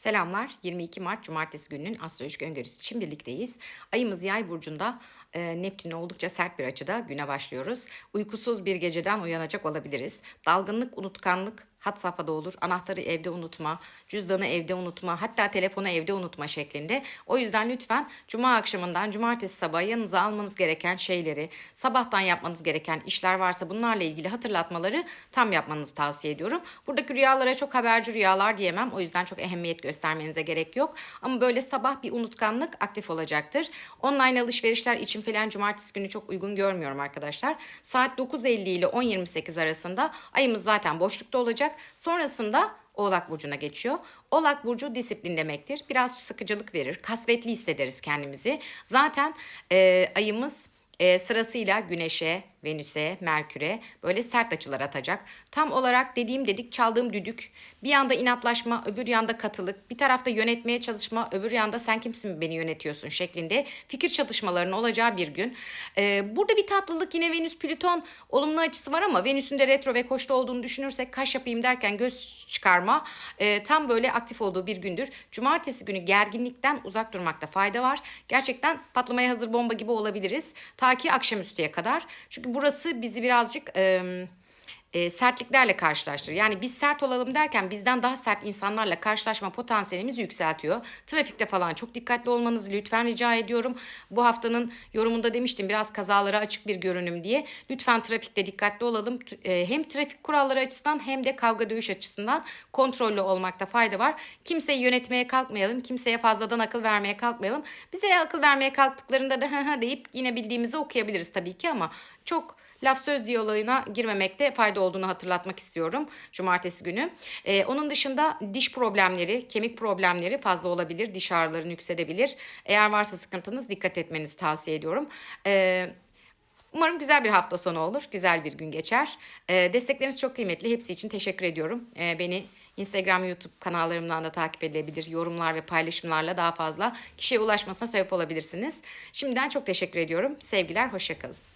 Selamlar. 22 Mart Cumartesi gününün astrolojik öngörüsü için birlikteyiz. Ayımız Yay burcunda e, Neptün'e oldukça sert bir açıda güne başlıyoruz. Uykusuz bir geceden uyanacak olabiliriz. Dalgınlık, unutkanlık hat safhada olur. Anahtarı evde unutma, cüzdanı evde unutma, hatta telefonu evde unutma şeklinde. O yüzden lütfen cuma akşamından cumartesi sabahı yanınıza almanız gereken şeyleri, sabahtan yapmanız gereken işler varsa bunlarla ilgili hatırlatmaları tam yapmanızı tavsiye ediyorum. Buradaki rüyalara çok haberci rüyalar diyemem. O yüzden çok ehemmiyet göstermenize gerek yok. Ama böyle sabah bir unutkanlık aktif olacaktır. Online alışverişler için falan cumartesi günü çok uygun görmüyorum arkadaşlar. Saat 9.50 ile 10.28 arasında ayımız zaten boşlukta olacak. Sonrasında Oğlak Burcu'na geçiyor. Oğlak Burcu disiplin demektir. Biraz sıkıcılık verir. Kasvetli hissederiz kendimizi. Zaten e, ayımız e, sırasıyla Güneş'e, Venüs'e, Merkür'e böyle sert açılar atacak. Tam olarak dediğim dedik çaldığım düdük. Bir yanda inatlaşma, öbür yanda katılık. Bir tarafta yönetmeye çalışma, öbür yanda sen kimsin beni yönetiyorsun şeklinde fikir çatışmalarının olacağı bir gün. Ee, burada bir tatlılık yine Venüs Plüton olumlu açısı var ama Venüs'ün de retro ve koçta olduğunu düşünürsek kaş yapayım derken göz çıkarma e, tam böyle aktif olduğu bir gündür. Cumartesi günü gerginlikten uzak durmakta fayda var. Gerçekten patlamaya hazır bomba gibi olabiliriz. Ta ki akşamüstüye kadar. Çünkü burası bizi birazcık e, e, sertliklerle karşılaştırır. Yani biz sert olalım derken bizden daha sert insanlarla karşılaşma potansiyelimizi yükseltiyor. Trafikte falan çok dikkatli olmanızı lütfen rica ediyorum. Bu haftanın yorumunda demiştim biraz kazalara açık bir görünüm diye. Lütfen trafikte dikkatli olalım. E, hem trafik kuralları açısından hem de kavga dövüş açısından kontrollü olmakta fayda var. Kimseyi yönetmeye kalkmayalım. Kimseye fazladan akıl vermeye kalkmayalım. Bize akıl vermeye kalktıklarında da hı hı deyip yine bildiğimizi okuyabiliriz tabii ki ama çok laf söz diyaloğuna girmemekte fayda olduğunu hatırlatmak istiyorum cumartesi günü. Ee, onun dışında diş problemleri, kemik problemleri fazla olabilir. Diş ağrıları yükselebilir. Eğer varsa sıkıntınız dikkat etmenizi tavsiye ediyorum. Ee, Umarım güzel bir hafta sonu olur. Güzel bir gün geçer. Ee, destekleriniz çok kıymetli. Hepsi için teşekkür ediyorum. Ee, beni Instagram, YouTube kanallarımdan da takip edebilir. Yorumlar ve paylaşımlarla daha fazla kişiye ulaşmasına sebep olabilirsiniz. Şimdiden çok teşekkür ediyorum. Sevgiler, hoşçakalın.